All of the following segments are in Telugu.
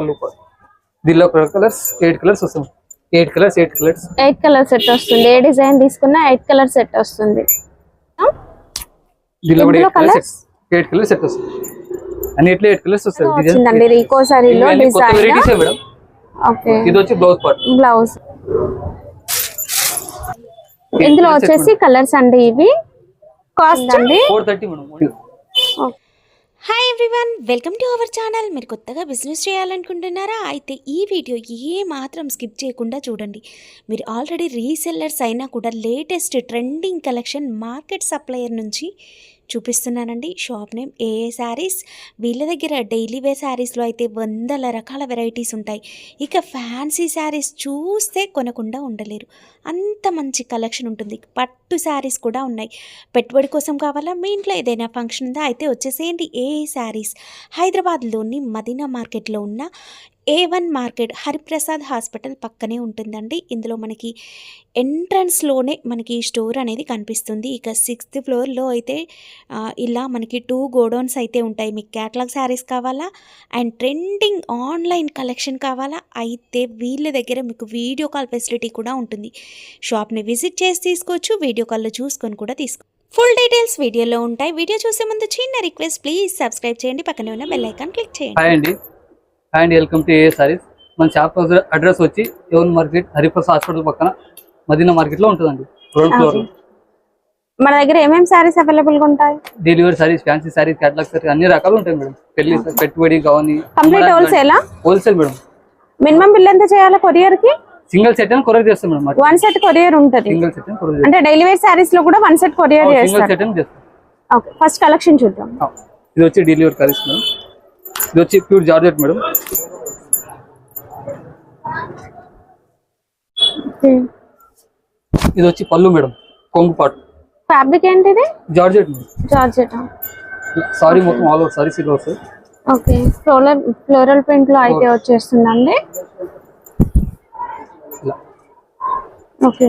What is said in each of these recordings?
పళ్ళు దీనిలో కలర్స్ ఎయిట్ కలర్స్ వస్తుంది eight colours eight colours. Eight colour set వస్తుంది. ఏ డిజైన్ తీసుకున్నా ఎయిట్ కలర్ సెట్ వస్తుంది. దీనిలో eight colours colours? Eight colours set వస్తుంది. అన్నిట్లో ఎయిట్ కలర్స్ వస్తుంది వచ్చిందండి. రీకో సారీలో ఇవన్నీ కొత్త డిజైన్. వెరైటీసే మేడం? ఓకే. ఇది వచ్చి బ్లౌజ్ పార్ట్ బ్లౌజ్. ఇందులో వచ్చేసి కలర్స్ అండి ఇవి. కాస్ట్? అండి four thirty madam hi everyone welcome to our channel మీరు కొత్తగా బిజినెస్ చేయాలనుకుంటున్నారా? అయితే ఈ వీడియో ఏ మాత్రం స్కిప్ చేయకుండా చూడండి. మీరు ఆల్రెడీ రీసెల్లర్స్ అయినా కూడా latest trending collection market supplier నుంచి చూపిస్తున్నానండి. షాప్ నేమ్ ఏఏ శారీస్. వీళ్ళ దగ్గర డైలీ వేర్ శారీస్లో అయితే వందల రకాల వెరైటీస్ ఉంటాయి. ఇక ఫ్యాన్సీ శారీస్ చూస్తే కొనకుండా ఉండలేరు. అంత మంచి కలెక్షన్ ఉంటుంది. పట్టు శారీస్ కూడా ఉన్నాయి. పెట్టుబడి కోసం కావాలా? మీ ఇంట్లో ఏదైనా ఫంక్షన్ ఉందా? అయితే వచ్చేసేయండి. ఏ శారీస్? హైదరాబాద్లోని మదీనా మార్కెట్లో ఉన్న A one market Hariprasad hospital పక్కనే ఉంటుందండి. ఇందులో మనకి ఎంట్రన్స్లోనే మనకి స్టోర్ అనేది కనిపిస్తుంది. ఇక సిక్స్త్ ఫ్లోర్లో అయితే ఇలా మనకి టూ గోడౌన్స్ అయితే ఉంటాయి. మీకు క్యాటలాగ్ శారీస్ కావాలా? అండ్ ట్రెండింగ్ ఆన్లైన్ కలెక్షన్ కావాలా? అయితే వీళ్ళ దగ్గర మీకు వీడియో కాల్ ఫెసిలిటీ కూడా ఉంటుంది. షాప్ని విజిట్ చేసి తీసుకోవచ్చు వీడియో కాల్లో చూసుకొని కూడా తీసుకో ఫుల్ డీటెయిల్స్ వీడియోలో ఉంటాయి. వీడియో చూసే ముందు చిన్న రిక్వెస్ట్ ప్లీజ్ సబ్స్క్రైబ్ చేయండి. పక్కనే ఉన్న బెల్ ఐకాన్ క్లిక్ చేయండి. అండి వెల్కమ్ టు ఏ సారీస్ మన షాప్ అడ్రస్ వచ్చి ఎవన్ మార్కెట్ హరిప్రస్ హాస్పిటల్ పక్కన మదీనా మార్కెట్లో ఉంటుందండి. గ్రౌండ్ ఫ్లోర్ మన దగ్గర ఏమేమి శారీస్ అవైలబుల్గా ఉంటాయి? Delivery sarees fancy sarees catalogue sarees అన్ని రకాలు ఉంటాయి మేడం. పెళ్ళి పెట్టుబడి కావాలి కంప్లీట్ హోల్సేలా హోల్సేల్ మేడం. మినిమం బిల్ ఎంత చేయాలి కొరియర్కి? సింగిల్ సెట్ అని కొరియర్ చేస్తాం మేడం. వన్ సెట్ కొరియర్ ఉంటది. సింగిల్ సెట్ కొరియర్ అంటే డైలీ వేర్ శారీస్లో కూడా వన్ సెట్ కొరియర్ సింగిల్ చేస్తారు. సెట్ అని చేస్తాం. ఓకే ఫస్ట్ కలెక్షన్ చూద్దాం. ఇది వచ్చి డెలివరీ సారీస్ మేడం. ఇది వచ్చి ప్యూర్ జార్జెట్ మేడం. ఇది వచ్చి పళ్ళు మేడం కొంగు పాటు. ఫ్యాబ్రిక్ ఏంటిది? Georgette georgette? సారీ మొత్తం ఆల్ ఓవర్ సారీస్ ఇలా వస్తాయి ఓకే. ఫ్లోరల్ ఫ్లోరల్ ప్రింట్లో అయితే వచ్చేస్తుందండి. ఓకే.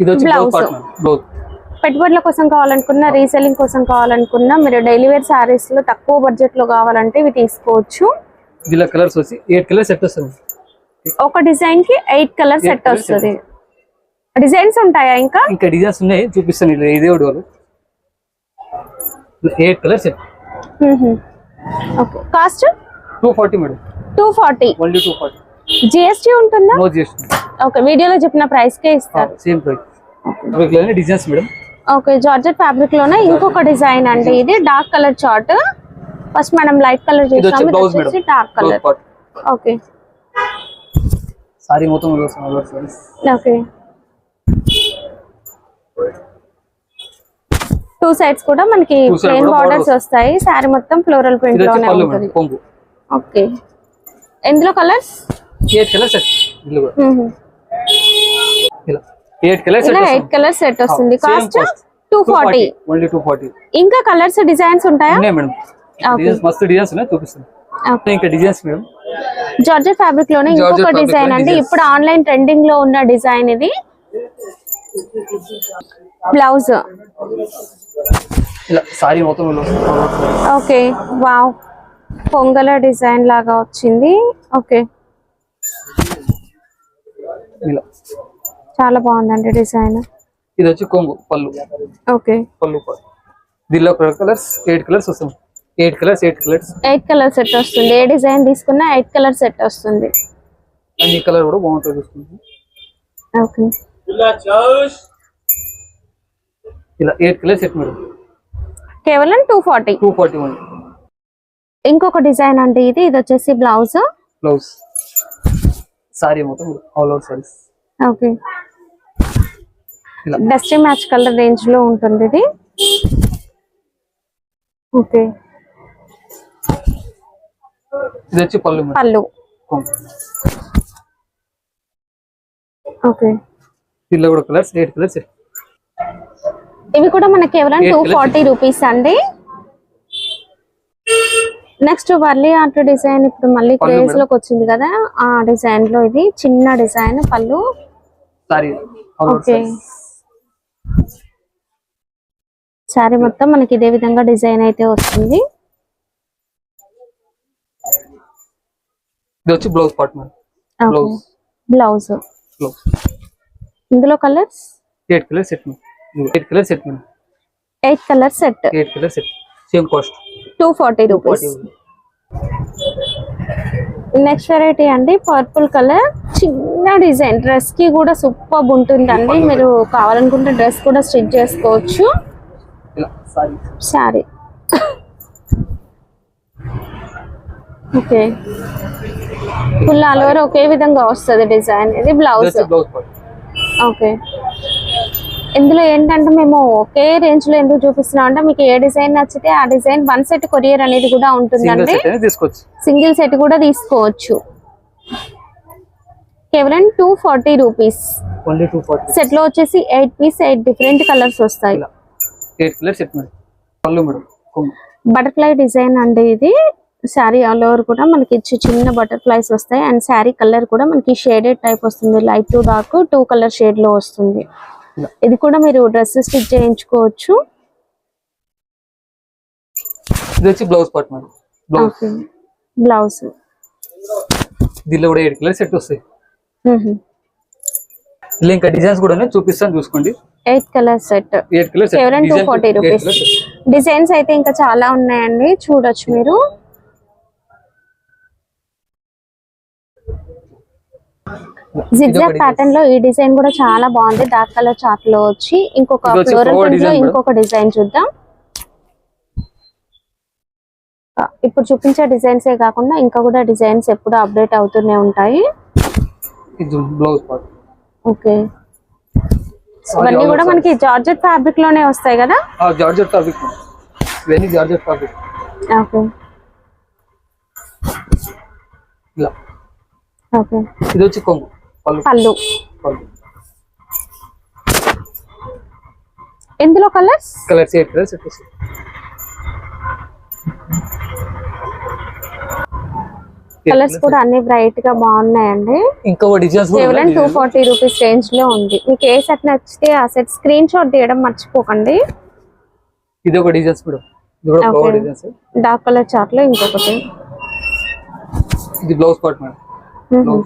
ఇది వచ్చి బ్లౌజ్. పెట్టుబడుల కోసం కావాలనుకున్నా రీసెల్లింగ్ కోసం కావాలనుకున్నా మీరు డైలీ వేర్ శారీస్లో తక్కువ బడ్జెట్లో కావాలంటే ఇవి తీసుకోవచ్చు. దీనిలో కలర్స్ వచ్చి ఎయిట్ కలర్స్ సెట్ వస్తుంది. ఒక డిజైన్కి ఎయిట్ కలర్ సెట్ వస్తుంది. డిజైన్స్ ఉంటాయా ఇంకా? ఇంకా డిజైన్స్ ఉన్నాయి చూపిస్తాను ఇలా ఇదే ఒకటి eight set okay cost two forty madam two forty only two forty GST ఉంటుందా? ఓకే వీడియోలో చెప్పిన ప్రైస్ కే ఇస్తారు. Same price designs madam okay georgette ఫ్యాబ్రిక్లోనే ఇంకొక డిజైన్ అండి ఇది. డార్క్ కలర్ చార్ట్ ఫస్ట్ మనం లైట్ కలర్ ఇది వచ్చి చూసాం ఇది బ్లౌజ్ మేడం. వచ్చేసి డార్క్ కలర్ ఓకే. సారీ మొత్తం. ఓకే. టూ సైడ్స్ కూడా మనకి ప్లెయిన్ బార్డర్స్. వస్తాయి. సారీ మొత్తం ఫ్లోరల్ ప్రింట్లోనే ఉంటుంది. ఓకే. ఎందులో కలర్స్ కలర్స్ సెట్ ఇల్లు కూడా. ఇలా. Eight colours eight colour set వస్తుంది. Cost. Two forty only two forty ఇంకా కలర్స్ డిజైన్స్ ఉంటాయా? ఉన్నాయి మేడం. డిజైన్స్ మస్తు డిజైన్స్ ఉన్నాయి చూపిస్తాను. ఓకే ఇంకా డిజైన్స్ మేడం. జార్జెట్ ఫ్యాబ్రిక్లోనే ఇంకొక డిజైన్ అండి. ఇప్పుడు ఆన్లైన్ ట్రెండింగ్లో ఉన్న డిజైన్ ఇది. బ్లౌజ్ సారీ మొత్తం. ఓకే వావ్ పొంగల డిజైన్ లాగా వచ్చింది. ఓకే చాలా బాగుందండి డిజైన్. ఇది వచ్చి కొంగు పళ్ళు. ఓకే. పళ్ళు దీనిలో కలర్స్ ఎయిట్ కలర్స్ వస్తుంది. Eight colours eight colours. Eight colour set వస్తుంది. ఏ డిజైన్ తీసుకున్నా ఎయిట్ కలర్ సెట్ వస్తుంది. అన్ని కలర్ కూడా బాగుంటుంది చూస్తుంది ఓకే. ఇలా ఎయిట్ కలర్స్ సెట్ మేడం. కేవలం two forty. Two forty one. ఇంకొక డిజైన్ అండి ఇది. ఇది వచ్చేసి బ్లౌజ్. బ్లౌజ్. సారీ మొత్తం all over saris. Okay. Dusty match colour రేంజ్లో ఉంటుంది ఇది. ఓకే ఇది వచ్చి పళ్ళు. ఓకే దీనిలో కూడా కలర్స్ ఎయిట్ కలర్స్ సెట్ ఇవి కూడా మనకి కేవలం టూ. ఫార్టీ రూపీస్ అండి. నెక్స్ట్ వర్లీ ఆర్ట్ డిజైన్ ఇప్పుడు మళ్ళీ క్రేజ్. లోకి వచ్చింది కదా ఆ డిజైన్లో ఇది చిన్న డిజైన్ పళ్ళు. ఓకే శారీ మొత్తం మనకి ఇదే విధంగా డిజైన్ అయితే వస్తుంది. ఇది వచ్చి blouse part madam. Blouse. Blouse. Blouse. ఇందులో colours? Eight colour set eight colour set eight colour set eight colour set same cost two forty rupees next variety అండి పర్పుల్ కలర్ చిన్న డిజైన్. డ్రెస్కి కూడా సూపర్ ఉంటుందండి. మీరు కావాలనుకుంటే డ్రెస్ కూడా స్టిచ్ చేసుకోవచ్చు. Saree okay. Full all over ఒకే విధంగా వస్తుంది డిజైన్. ఇది బ్లౌజ్. ఓకే. ఇందులో ఏంటంటే మేము ఒకే రేంజ్లో ఎందుకు చూపిస్తున్నాం అంటే మీకు ఏ డిజైన్ నచ్చితే ఆ డిజైన్ వన్ సెట్ కొరియర్ అనేది కూడా ఉంటుందండి. సింగిల్ సెట్ కూడా తీసుకోవచ్చు. కేవలం టూ ఫార్టీ రూపీస్ సెట్లో వచ్చేసి eight piece eight different colours వస్తాయి. ఎయిట్ పళ్ళు మేడం. బటర్ఫ్లై డిజైన్ అండి ఇది. శారీ ఆల్ ఓవర్ కూడా మనకి చిన్న బటర్ఫ్లైస్ వస్తాయి. అండ్ శారీ కలర్ కూడా మనకి షేడెడ్ టైప్ వస్తుంది. Light to dark two colour షేడ్లో వస్తుంది. ఇది కూడా మీరు డ్రెస్ స్టిచ్ చేయించుకోవచ్చు. ఇది వచ్చి బ్లౌజ్ పార్ట్ మేడం. బ్లౌజ్ దీనిలో కూడా ఎయిట్ కలర్ సెట్ వస్తాయి. ఇలా ఇంకా డిజైన్స్ కూడా చూపిస్తాను చూసుకోండి. ఎయిట్ కలర్ సెట్ కేవలం టూ ఫార్టీ రూపీస్ డిజైన్స్ అయితే ఇంకా చాలా ఉన్నాయండి. చూడొచ్చు మీరు. జిగ్జాగ్ ప్యాటర్న్లో ఈ డిజైన్ కూడా చాలా బాగుంది. డార్క్ కలర్ చార్ట్లో వచ్చి ఇంకొక ఫ్లోరల్లో. ఇంకొక డిజైన్ చూద్దాం. ఇప్పుడు చూపించే డిజైన్స్ ఏ కాకుండా ఇంకా కూడా డిజైన్స్ ఎప్పుడు అప్డేట్ అవుతూనే ఉంటాయి. ఓకే ఇవన్నీ కూడా మనకి జార్జెట్ ఫ్యాబ్రిక్లోనే వస్తాయి కదా? జార్జెట్ టాపిక్ ఇవన్నీ జార్జెట్ టాపిక్ ఓకే. ఇలా. ఓకే. ఇది వచ్చి కొంగు. పళ్ళు. పళ్ళు. పళ్ళు. ఇందులో colours colours eight colours set వస్తాయి Eight కలర్స్ కూడా అన్ని బ్రైట్గా బాగున్నాయండి. ఇంకా డిజైన్స్ కేవలం. టూ ఫార్టీ రూపీస్ రేంజ్లో ఉంది. మీకు ఏ సెట్ నచ్చితే ఆ సెట్ స్క్రీన్ షాట్ తీయడం మర్చిపోకండి. ఇది ఒక డిజైన్స్ డార్క్ కలర్ చార్ట్లో ఇంకొకటి. ఇది బ్లౌజ్ పార్ట్ మేడం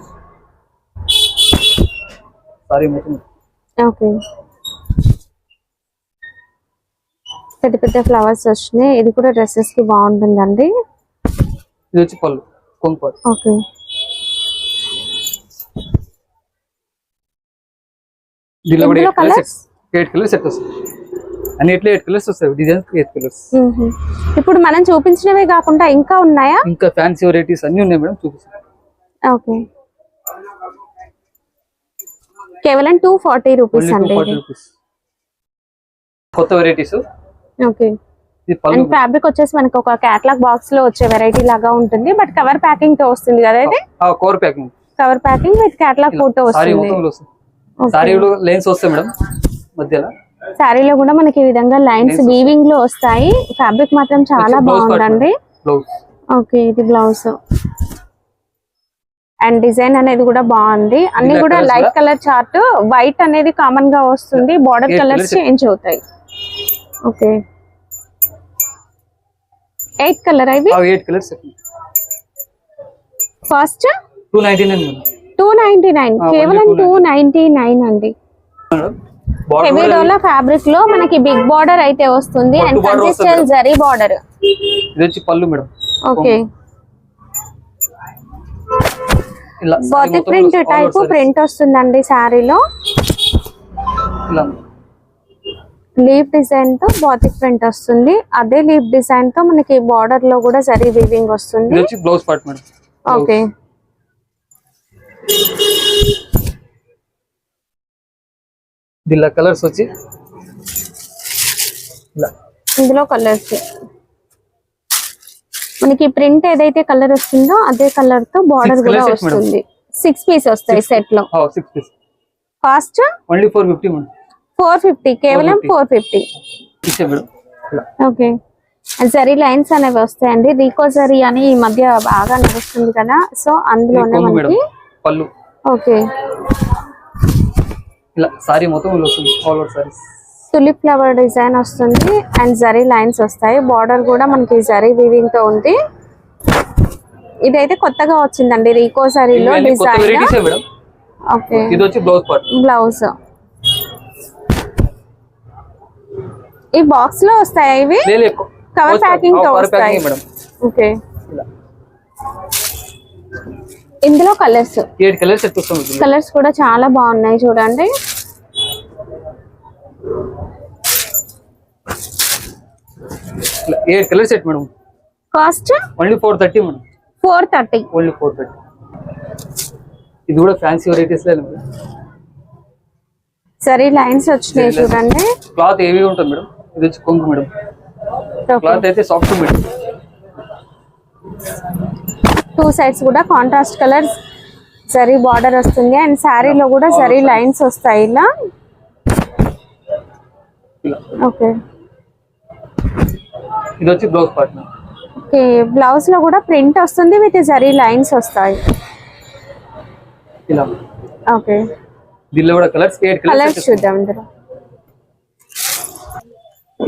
సారీ మొత్తం ఓకే పెద్ద పెద్ద ఫ్లవర్స్ వచ్చినాయి. ఇది కూడా డ్రెస్సెస్కి బాగుంటుందండి. ఇది వచ్చి పళ్ళు. Part okay. దీనిలో కూడా ఇందులో eight colours? Eight colours set వస్తాయి. అన్నిట్లో ఎయిట్ కలర్స్ వస్తాయి? Designs eight colours. ఇప్పుడు మనం చూపించినవే కాకుండా ఇంకా ఉన్నాయా? ఇంకా ఫ్యాన్సీ వెరైటీస్ అన్ని ఉన్నాయి మేడం చూపిస్తాను. ఓకే. కేవలం టూ ఫార్టీ రూపీస్ అండి కొత్త వెరైటీస్ ఓకే. అండ్ ఫ్యాబ్రిక్ వచ్చేసి మనకి ఒక క్యాట్లాగ్ బాక్స్లో వచ్చే వెరైటీ లాగా ఉంటుంది బట్ కవర్ ప్యాకింగ్తో వస్తుంది కదా ఇది? Core packing cover packing with catalogue photo వస్తుంది. సారీ లైన్స్ వస్తాయి మేడం మధ్యలో. శారీలో కూడా మనకి ఈ విధంగా లైన్స్ వీవింగ్లో వస్తాయి. ఫ్యాబ్రిక్ మాత్రం చాలా బాగుందండి. బ్లౌజ్ ఓకే ఇది బ్లౌజ్ అండ్ డిజైన్ అనేది కూడా బాగుంది. అన్ని కూడా లైట్? కలర్ చార్ట్ వైట్ అనేది కామన్గా వస్తుంది. Border colours. చేంజ్ అవుతాయి. ఓకే ఎయిట్ కలర్ అవి eight colours first two ninety nine two ninety nine కేవలం టూ 299. నైన్టీ నైన్ అండి. హెవీ డోలా ఫ్యాబ్రిక్లో మనకి బిగ్ బార్డర్ అయితే వస్తుంది. అండ్ స్టైల్ జరీ బార్డర్ ఇది వచ్చి పళ్ళు మేడం ఓకే మొత్తం ప్రింట్ టైప్. ప్రింట్ వస్తుందండి శారీలో ఇలా. లీవ్ డిజైన్తో బాతిక్ ప్రింట్ వస్తుంది. అదే లీవ్ డిజైన్తో మనకి బార్డర్లో కూడా జరీ వీవింగ్ వస్తుంది. వచ్చి బ్లౌజ్ పార్ట్ మేడం. ఓకే. దీనిలో కలర్స్ వచ్చి ఇందులో కలర్స్. మనకి ప్రింట్ ఏదైతే కలర్ వస్తుందో అదే కలర్తో బార్డర్ కూడా. వస్తుంది. సిక్స్ పీస్ వస్తాయి సెట్లో. Six piece cost only four fifty madam. Four fifty కేవలం 450. Four fifty. Okay. Zari lines అనేవి వస్తాయండి. రీకో జరీ అని ఈ మధ్య బాగా నడుస్తుంది కదా. సో అందులోనే మనకి పళ్ళు. ఓకే. ఇలా సారీ మొత్తం తులిప్ ఫ్లవర్ డిజైన్ వస్తుంది. అండ్ జరీ లైన్స్ వస్తాయి. బార్డర్ కూడా మనకి జరీ వీవింగ్తో ఉంది. ఇదైతే కొత్తగా వచ్చిందండి రీకో సారీలో డిజైన్. ఓకే. ఇది వచ్చి బ్లౌజ్ బ్లౌజ్. ఈ బాక్స్లో వస్తాయా ఇవి? కవర్ ప్యాకింగ్తో వస్తాయి. ఓకే ఇందులో కలర్స్ ఎయిట్ కలర్స్. కలర్స్ కూడా చాలా బాగున్నాయి చూడండి. Colours set madam. Cost only four thirty madam. Four thirty only four thirty ఇది కూడా ఫ్యాన్సీ వెరైటీస్ సరే లైన్స్ వచ్చినాయి చూడండి. క్లాత్ ఏవి ఉంటుంది మేడం. ఇది వచ్చి కొంగు మేడం. క్లాత్ అయితే సాఫ్ట్ మేడం. టూ సైడ్స్ కూడా కాంట్రాస్ట్ కలర్స్ జరీ బార్డర్ వస్తుంది. అండ్ శారీలో కూడా జరీ లైన్స్ వస్తాయి ఇలా. ఓకే ఇది వచ్చి బ్లౌజ్ పార్ట్ ఓకే బ్లౌజ్లో కూడా ప్రింట్ వస్తుంది విత్ జరీ లైన్స్ వస్తాయి. ఇలా. ఓకే దీనిలో కూడా కలర్స్ కలర్స్ కలర్స్ చూద్దాం ఇందులో.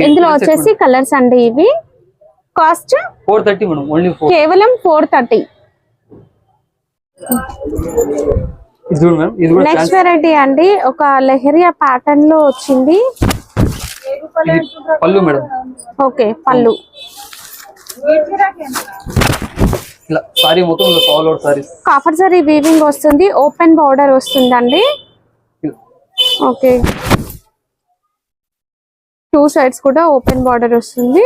ఇందులో వచ్చేసి కలర్స్ అండి ఇవి. Cost four thirty madam only కేవలం ఫోర్ థర్టీ నెక్స్ట్ వెరైటీ అండి ఒక లెహరియా ప్యాటర్న్లో వచ్చింది. పళ్ళు మేడం. ఓకే పళ్ళు. ఇలా సారీ మొత్తం all out sarees copper zari weaving వస్తుంది ఓపెన్ బార్డర్ వస్తుందండి. ఓకే టూ సైడ్స్ కూడా ఓపెన్ బార్డర్ వస్తుంది.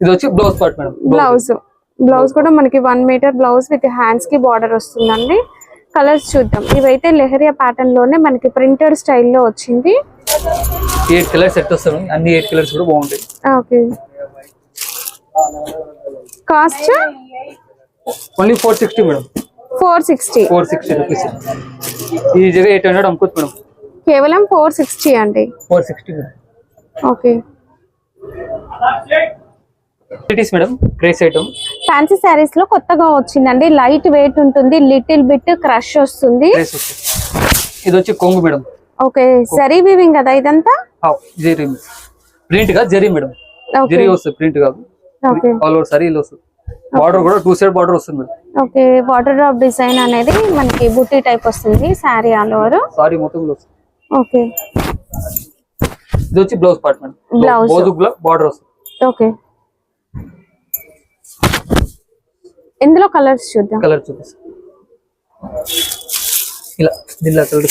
ఇది వచ్చి blouse part madam. Blouse. Blouse కూడా మనకి వన్ మీటర్ బ్లౌజ్ విత్ హ్యాండ్స్కి బార్డర్ వస్తుందండి. కలర్స్ చూద్దాం. ఇవైతే లెహరియా ప్యాటర్న్లోనే మనకి ప్రింటెడ్ స్టైల్లో వచ్చింది. ఎయిట్ కలర్స్ సెట్ వస్తాయి మేడం. అన్ని ఎయిట్ కలర్స్ కూడా బాగుంటాయి. Okay. Cost? Only four sixty madam. Four sixty. Four sixty rupees. ఈజీగా ఎయిట్ హండ్రెడ్ అమ్ముకోవచ్చు మేడం. కేవలం ఫోర్ సిక్స్టీ అండి. Four sixty madam. Okay. Madam craze item fancy శారీస్లో కొత్తగా వచ్చిందండి. లైట్ వెయిట్ ఉంటుంది. లిటిల్ బిట్ క్రష్ వస్తుంది. ఇది వచ్చి కొంగు మేడం ఓకే. సరీ వీవింగ్ కదా ఇదంతా? జెరీ. ప్రింట్ కాదు జెరీ మేడం జెరీ వస్తుంది ప్రింట్ కాదు. ఆల్ ఓవర్ సారీ వస్తుంది. బార్డర్ కూడా టూ సైడ్ బార్డర్ వస్తుంది madam okay. Water drop design అనేది మనకి బుట్టి టైప్ వస్తుంది శారీ ఆల్ ఓవర్ సారీ మొత్తం ఓకే. ఇది వచ్చి blouse part madam. Blouse border వస్తుంది. ఓకే. ఇందులో కలర్స్ చూద్దాం. కలర్ చూపిస్తాను ఇలా దీనిలో కలర్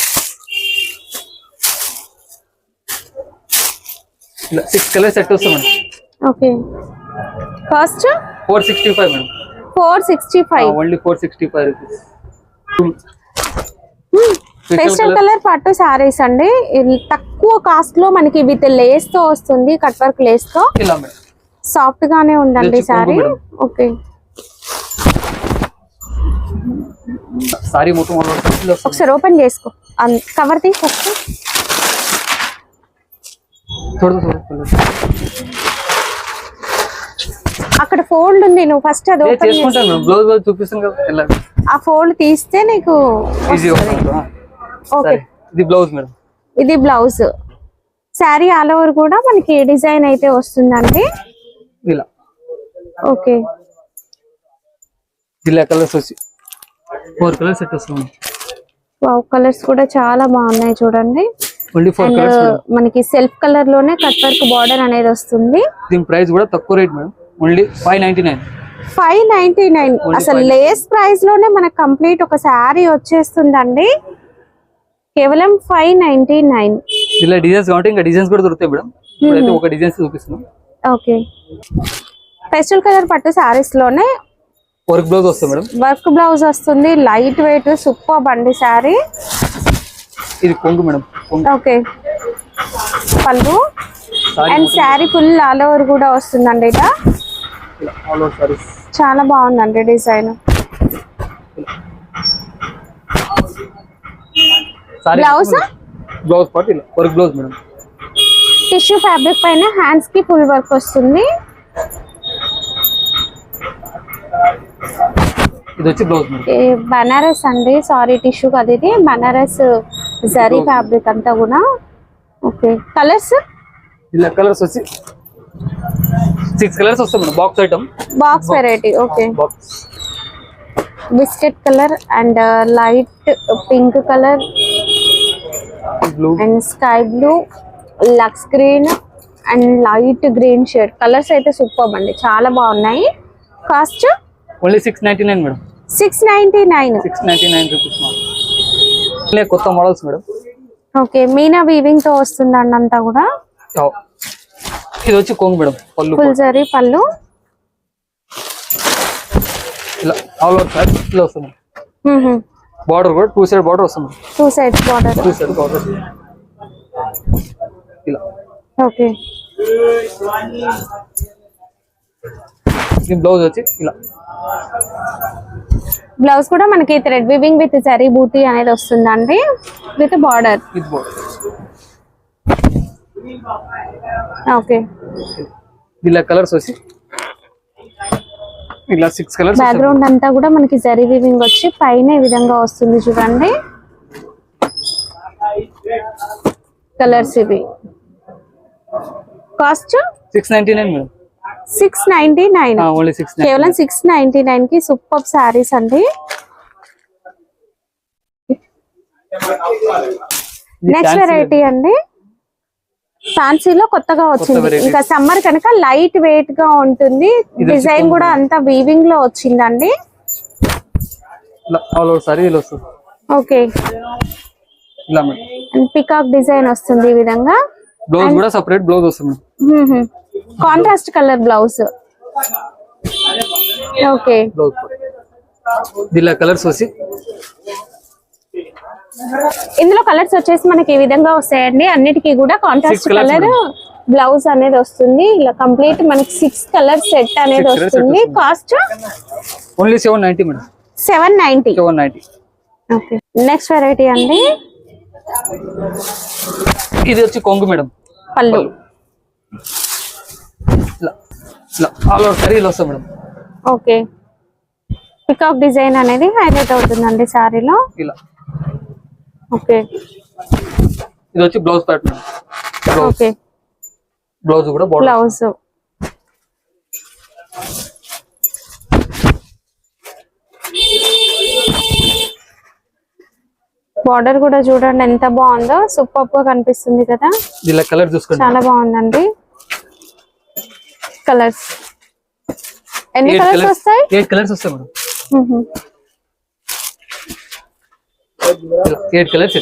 ఇలా సిక్స్ కలర్ సెట్ వస్తుంది madam. Okay. Cost? Four sixty five madam. Four sixty five only four sixty five rupees pastel colour పట్టు శారీస్ అండి. తక్కువ కాస్ట్లో మనకి విత్ లేస్తో వస్తుంది కట్ వర్క్ లేస్తో. సాఫ్ట్ గానే ఉందండి శారీ. ఓకే సారీ మొత్తం. ఒకసారి ఓపెన్ చేసుకో. కవర్ తీసి అక్కడ ఫోల్డ్ ఉంది. నువ్వు ఫస్ట్ అది ఓపెన్ చూపిస్తాను కదా. ఆ ఫోల్డ్ తీస్తే నీకు ఈజీ ఓకే. ఇది బ్లౌజ్ మేడం. ఇది బ్లౌజ్. శారీ ఆల్ ఓవర్ కూడా మనకి డిజైన్ అయితే వస్తుందండి? ఇలా. ఓకే. జిల్లా కలర్స్ వచ్చి. ఫోర్ కలర్స్ సెట్ వస్తుంది వావ్ కలర్స్ కూడా చాలా బాగున్నాయి చూడండి. మనకి సెల్ఫ్ కలర్లోనే కట్ వర్క్ బార్డర్ అనేది వస్తుంది. దీని ప్రైస్ కూడా తక్కువ rate madam. Only five ninety nine. Five ninety nine. అసలు 599. లేస్ ప్రైస్లోనే మనకు కంప్లీట్ ఒక శారీ వచ్చేస్తుందండి. కేవలం ఫైవ్ నైన్టీ నైన్. ఇలా డిజైన్స్ కావాలంటే ఇంకా డిజైన్స్ కూడా దొరుకుతాయి మేడం. ఒక డిజైన్స్ చూపిస్తున్నాం. ఓకే. పెస్టల్ కలర్ పట్టు శారీస్లోనే వర్క్ బ్లౌజ్ వస్తుంది మేడం. వర్క్ బ్లౌజ్ వస్తుంది. లైట్ వెయిట్ సూపర్ బండి శారీ. ఇది కొంగు madam. Okay. Pallu. Sari and sari full all over కూడా వస్తుందండి సారీస్ చాలా బాగుందండి design. Sari Blouse? Blouse part work blouse madam. Tissue fabric పైన హ్యాండ్స్కి ఫుల్ వర్క్ వస్తుంది. ఇది వచ్చి బ్లౌజ్ బనారస్ అండి సారీ టిష్యూ కదా ఇది. బనారస్ జరీ ఫ్యాబ్రిక్ అంతా కూడా. ఓకే కలర్స్ ఇలా కలర్స్ వచ్చి సిక్స్ కలర్స్ వస్తాయి madam box item box variety okay box biscuit colour and light pink colour blue and sky blue Lux green and light green shade colours అయితే సూపర్ అండి. చాలా బాగున్నాయి. Cost only six ninety nine madam six ninety nine six ninety nine rupees కొత్త మోడల్స్ మేడం ఓకే మీనా వీవింగ్తో వస్తుందండి అంతా కూడా? ఓ. ఇది వచ్చి కొంగు మేడం పళ్ళు ఫుల్ జరీ పళ్ళు? ఇలా ఆల్ ఓవర్ ఇలా వస్తుంది. బార్డర్ కూడా టూ సైడ్ బార్డర్ వస్తుంది. Two sides border two side border ఇలా. ఓకే బ్లౌజ్ వచ్చి ఇలా. బ్లౌజ్ కూడా మనకి థ్రెడ్ వీవింగ్ విత్ జరీ బూటీ అనేది వస్తుందండి. విత్ బార్డర్ ఇది బార్డర్ ఓకే ఇలా కలర్స్ వచ్చి ఇలా సిక్స్ కలర్స్ బ్యాక్గ్రౌండ్ అంతా కూడా మనకి జరీ వీవింగ్ వచ్చి పైన ఈ విధంగా వస్తుంది చూడండి. కలర్స్ ఇవి. Cost six ninety nine madam six ninety nine కేవలం సిక్స్ నైన్టీ నైన్కి సూపర్ శారీస్ అండి. నెక్స్ట్ వెరైటీ అండి. ఫ్యాన్సీలో కొత్తగా వచ్చింది. ఇంకా సమ్మర్ కనుక లైట్ వెయిట్గా ఉంటుంది. డిజైన్ కూడా అంతా వీవింగ్లో వచ్చిందండి. ఓకే. పికాక్ డిజైన్ వస్తుంది ఈ విధంగా. బ్లౌజ్ కూడా సపరేట్ బ్లౌజ్ వస్తుంది కాంట్రాస్ట్ కలర్ బ్లౌజ్ ఓకే దీనిలో కలర్స్ వచ్చి ఇందులో కలర్స్ వచ్చేసి మనకి ఈ విధంగా వస్తాయండి. అన్నిటికీ కూడా కాంట్రాస్ట్ కలర్ బ్లౌజ్ అనేది వస్తుంది. ఇలా కంప్లీట్ మనకి సిక్స్ కలర్ సెట్ అనేది వస్తుంది. Cost only seven ninety madam. Seven ninety seven ninety okay next variety అండి. ఇది వచ్చి కొంగు మేడం. పళ్ళు. ఇలా ఆల్ ఓవర్ సారీ ఇలా వస్తుంది మేడం. ఓకే పికాక్ డిజైన్ అనేది హైలైట్ అవుతుందండి శారీలో ఇలా. ఓకే. ఇది వచ్చి blouse part madam blouse okay. Blouse కూడా బార్డర్ బ్లౌజ్ బార్డర్ కూడా చూడండి ఎంత బాగుందో. సూపర్గా కనిపిస్తుంది కదా. దీనిలో కలర్ చూసుకోండి. చాలా బాగుందండి. కలర్స్ ఎన్ని కలర్స్ వస్తాయి? ఎయిట్ కలర్స్ వస్తాయి మేడం. ఇలా eight colours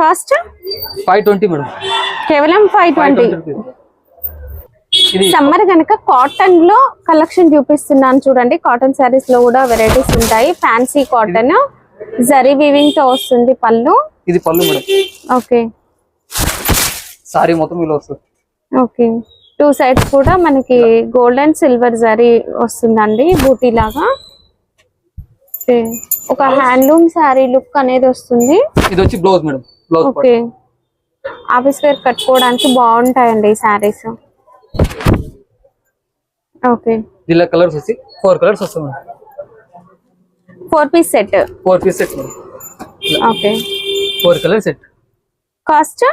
cost? Five twenty madam కేవలం ఫైవ్ ట్వంటీ సమ్మర్ కనుక కాటన్లో కలెక్షన్ చూపిస్తున్నాను చూడండి. కాటన్ శారీస్లో కూడా వెరైటీస్ ఉంటాయి. ఫ్యాన్సీ కాటన్ జరీ వీవింగ్తో వస్తుంది పళ్ళు. ఇది పళ్ళు మేడం ఓకే. సారీ మొత్తం ఇలా వస్తుంది. ఓకే. టూ సైడ్స్ కూడా మనకి గోల్డ్ అండ్ సిల్వర్ జరీ వస్తుందండి బూటీ లాగా. ఓకే. ఒక హ్యాండ్లూమ్ శారీ లుక్ అనేది వస్తుంది. ఇది వచ్చి blouse madam blouse okay office wear కట్టుకోవడానికి బాగుంటాయండి ఈ శారీస్ ఓకే దీనిలో కలర్స్ వచ్చి ఫోర్ కలర్స్ వస్తాయి madam four piece set four piece set okay four colour set cost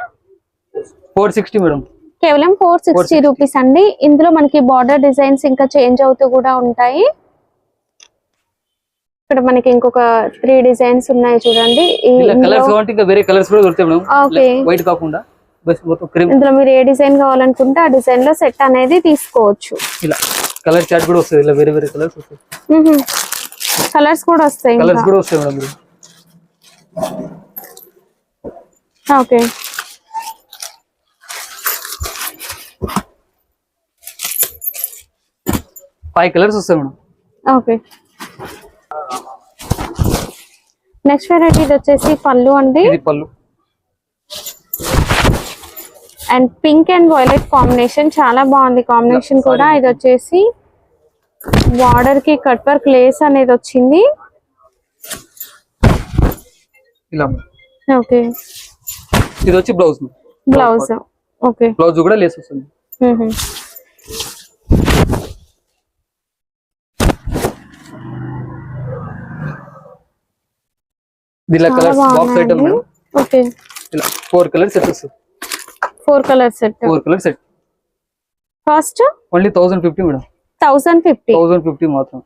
four sixty madam కేవలం ఫోర్ సిక్స్టీ రూపీస్ అండి. ఇందులో మనకి బార్డర్ డిజైన్స్ ఇంకా చేంజ్ అవుతూ కూడా ఉంటాయి. ఇక్కడ మనకి ఇంకొక త్రీ డిజైన్స్ ఉన్నాయి చూడండి. కలర్స్ కావాలంటే ఇంకా వేరే కలర్స్ కూడా దొరుకుతాయి మేడం. వైట్ కాకుండా మొత్తం క్రీమ్ ఇందులో మీరు ఏ డిజైన్ కావాలనుకుంటే ఆ డిజైన్లో సెట్ అనేది తీసుకోవచ్చు. ఇలా కలర్ చార్ట్ కూడా వస్తుంది. ఇలా వేరే వేరే కలర్స్ వస్తాయి. కలర్స్ కూడా వస్తాయి కలర్స్ కూడా వస్తాయి మేడం ఓకే ఫైవ్ కలర్స్ వస్తాయి మేడం. ఓకే నెక్స్ట్ వెరైటీ ఇది వచ్చేసి పళ్ళు అండి. ఇది pallu. And pink and violet combination చాలా బాగుంది. కాంబినేషన్ కూడా ఇది వచ్చేసి బార్డర్కి కట్ వర్క్ లేస్ అనేది వచ్చింది. ఓకే ఇది వచ్చి బ్లౌజ్ బ్లౌజ్ ఓకే బ్లౌజ్ కూడా లేస్ వస్తుంది. దీనిలో colours box item madam. Okay. ఇలా ఫోర్ కలర్ సెట్ వస్తుంది four colour set four colour set cost only thousand fifty madam. Thousand fifty thousand fifty మాత్రం.